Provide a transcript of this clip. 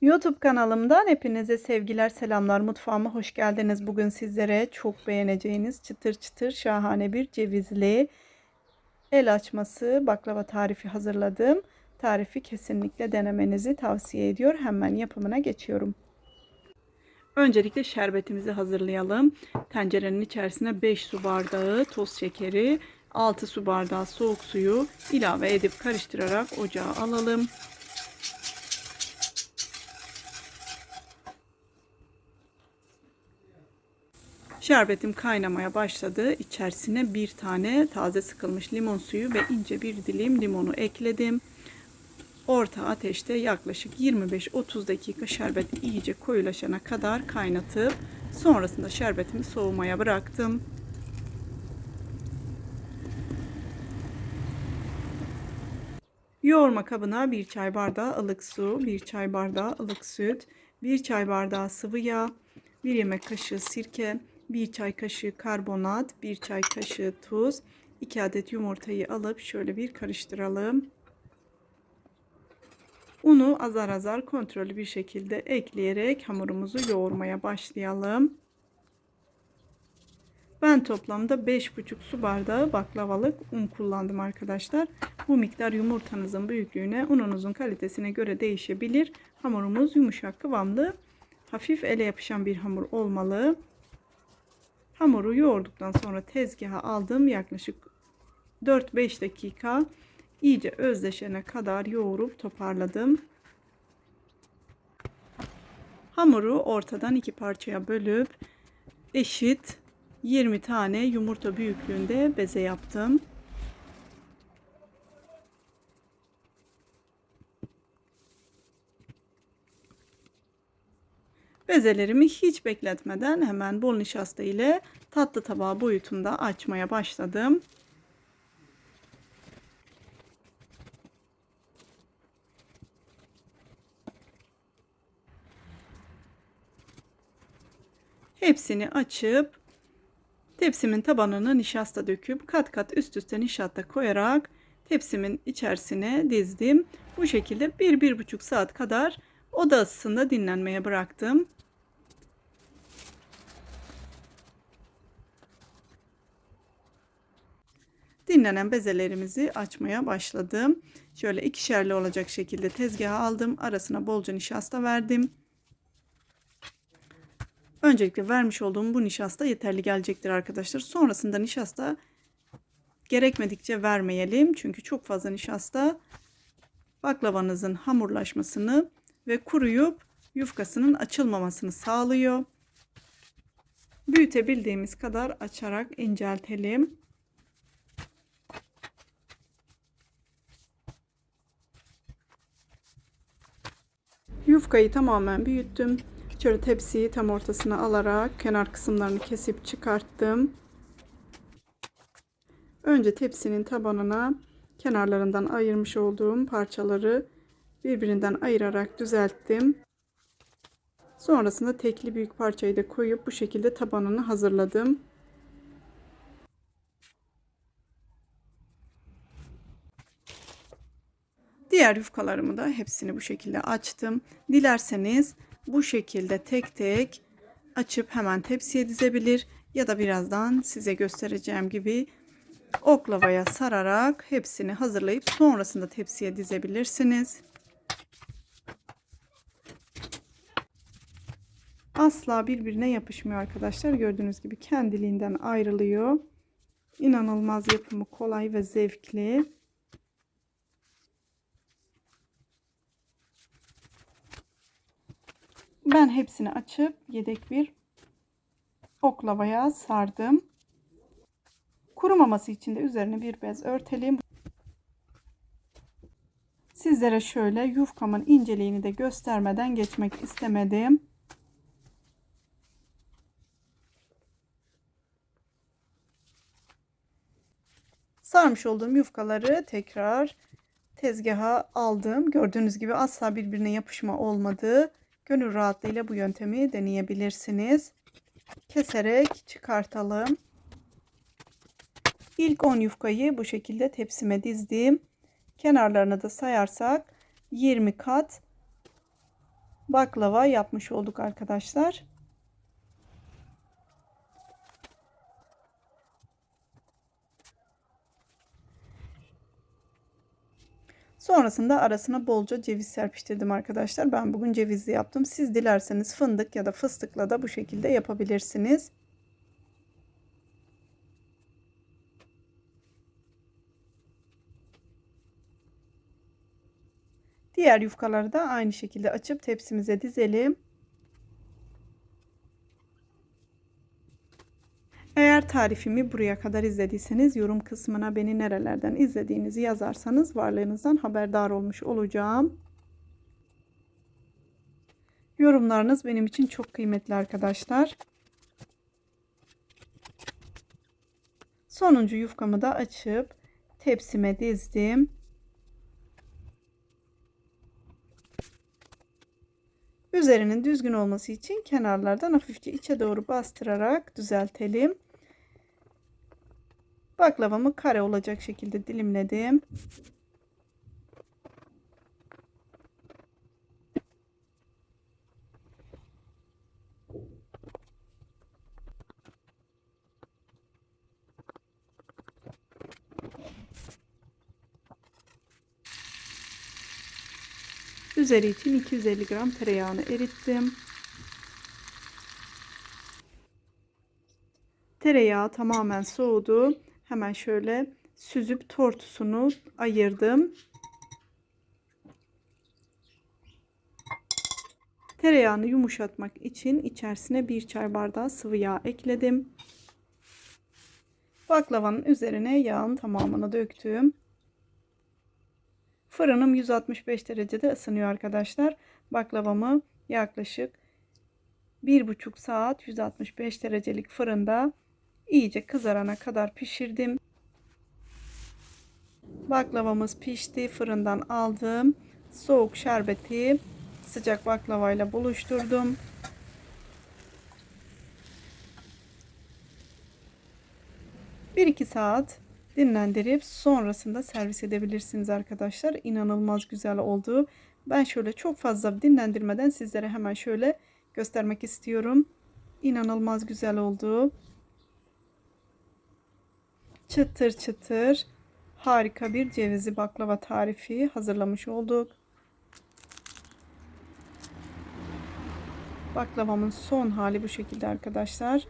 YouTube kanalımdan hepinize sevgiler, selamlar. Mutfağıma hoş geldiniz. Bugün sizlere çok beğeneceğiniz çıtır çıtır şahane bir cevizli el açması baklava tarifi hazırladım. Tarifi kesinlikle denemenizi tavsiye ediyor. Hemen yapımına geçiyorum. Öncelikle şerbetimizi hazırlayalım. Tencerenin içerisine 5 su bardağı toz şekeri, 6 su bardağı soğuk suyu ilave edip karıştırarak ocağa alalım. Şerbetim kaynamaya başladı. İçerisine bir tane taze sıkılmış limon suyu ve ince bir dilim limonu ekledim. Orta ateşte yaklaşık 25-30 dakika şerbet iyice koyulaşana kadar kaynatıp sonrasında şerbetimi soğumaya bıraktım. Yoğurma kabına bir çay bardağı ılık su, bir çay bardağı ılık süt, bir çay bardağı sıvı yağ, bir yemek kaşığı sirke, 1 çay kaşığı karbonat, 1 çay kaşığı tuz, 2 adet yumurtayı alıp şöyle bir karıştıralım. Unu azar azar kontrollü bir şekilde ekleyerek hamurumuzu yoğurmaya başlayalım. Ben toplamda 5,5 su bardağı baklavalık un kullandım arkadaşlar. Bu miktar yumurtanızın büyüklüğüne, ununuzun kalitesine göre değişebilir. Hamurumuz yumuşak kıvamlı, hafif ele yapışan bir hamur olmalı. Hamuru yoğurduktan sonra tezgaha aldım. Yaklaşık 4-5 dakika iyice özleşene kadar yoğurup toparladım. Hamuru ortadan iki parçaya bölüp eşit 20 tane yumurta büyüklüğünde beze yaptım. Bezelerimi hiç bekletmeden hemen bol nişasta ile tatlı tabağı boyutunda açmaya başladım. Hepsini açıp tepsimin tabanına nişasta döküp kat kat üst üste nişasta koyarak tepsimin içerisine dizdim. Bu şekilde 1-1,5 saat kadar oda ısısında dinlenmeye bıraktım. Dinlenen bezelerimizi açmaya başladım. Şöyle ikişerli olacak şekilde tezgaha aldım. Arasına bolca nişasta verdim. Öncelikle vermiş olduğum bu nişasta yeterli gelecektir arkadaşlar. Sonrasında nişasta gerekmedikçe vermeyelim. Çünkü çok fazla nişasta baklavanızın hamurlaşmasını ve kuruyup yufkasının açılmamasını sağlıyor. Büyütebildiğimiz kadar açarak inceltelim. Yufkayı tamamen büyüttüm. Şöyle tepsiyi tam ortasına alarak kenar kısımlarını kesip çıkarttım. Önce tepsinin tabanına kenarlarından ayırmış olduğum parçaları birbirinden ayırarak düzelttim. Sonrasında tekli büyük parçayı da koyup bu şekilde tabanını hazırladım. Diğer yufkalarımı da hepsini bu şekilde açtım. Dilerseniz bu şekilde tek tek açıp hemen tepsiye dizebilir ya da birazdan size göstereceğim gibi oklavaya sararak hepsini hazırlayıp sonrasında tepsiye dizebilirsiniz. Asla birbirine yapışmıyor arkadaşlar. Gördüğünüz gibi kendiliğinden ayrılıyor. İnanılmaz yapımı kolay ve zevkli. Ben hepsini açıp yedek bir oklavaya sardım. Kurumaması için de üzerine bir bez örtelim. Sizlere şöyle yufkamın inceliğini de göstermeden geçmek istemedim. Sarmış olduğum yufkaları tekrar tezgaha aldım. Gördüğünüz gibi asla birbirine yapışma olmadı. Gönül rahatlığıyla bu yöntemi deneyebilirsiniz. Keserek çıkartalım. İlk 10 yufkayı bu şekilde tepsime dizdim. Kenarlarını da sayarsak 20 kat baklava yapmış olduk arkadaşlar. Sonrasında arasına bolca ceviz serpiştirdim arkadaşlar. Ben bugün cevizli yaptım. Siz dilerseniz fındık ya da fıstıkla da bu şekilde yapabilirsiniz. Diğer yufkaları da aynı şekilde açıp tepsimize dizelim. Tarifimi buraya kadar izlediyseniz yorum kısmına beni nerelerden izlediğinizi yazarsanız varlığınızdan haberdar olmuş olacağım. Yorumlarınız benim için çok kıymetli arkadaşlar. Sonuncu yufkamı da açıp tepsime dizdim. Üzerinin düzgün olması için kenarlardan hafifçe içe doğru bastırarak düzeltelim. Baklavamı kare olacak şekilde dilimledim. Üzeri için 250 gram tereyağını erittim. Tereyağı tamamen soğudu. Hemen şöyle süzüp tortusunu ayırdım. Tereyağını yumuşatmak için içerisine bir çay bardağı sıvı yağ ekledim. Baklavanın üzerine yağın tamamını döktüm. Fırınım 165 derecede ısınıyor arkadaşlar. Baklavamı yaklaşık 1,5 saat 165 derecelik fırında iyice kızarana kadar pişirdim. Baklavamız pişti. Fırından aldım. Soğuk şerbeti sıcak baklavayla buluşturdum. Bir iki saat dinlendirip sonrasında servis edebilirsiniz arkadaşlar. İnanılmaz güzel oldu. Ben şöyle çok fazla dinlendirmeden sizlere hemen şöyle göstermek istiyorum. İnanılmaz güzel oldu. Çıtır çıtır harika bir cevizli baklava tarifi hazırlamış olduk. Baklavamın son hali bu şekilde arkadaşlar.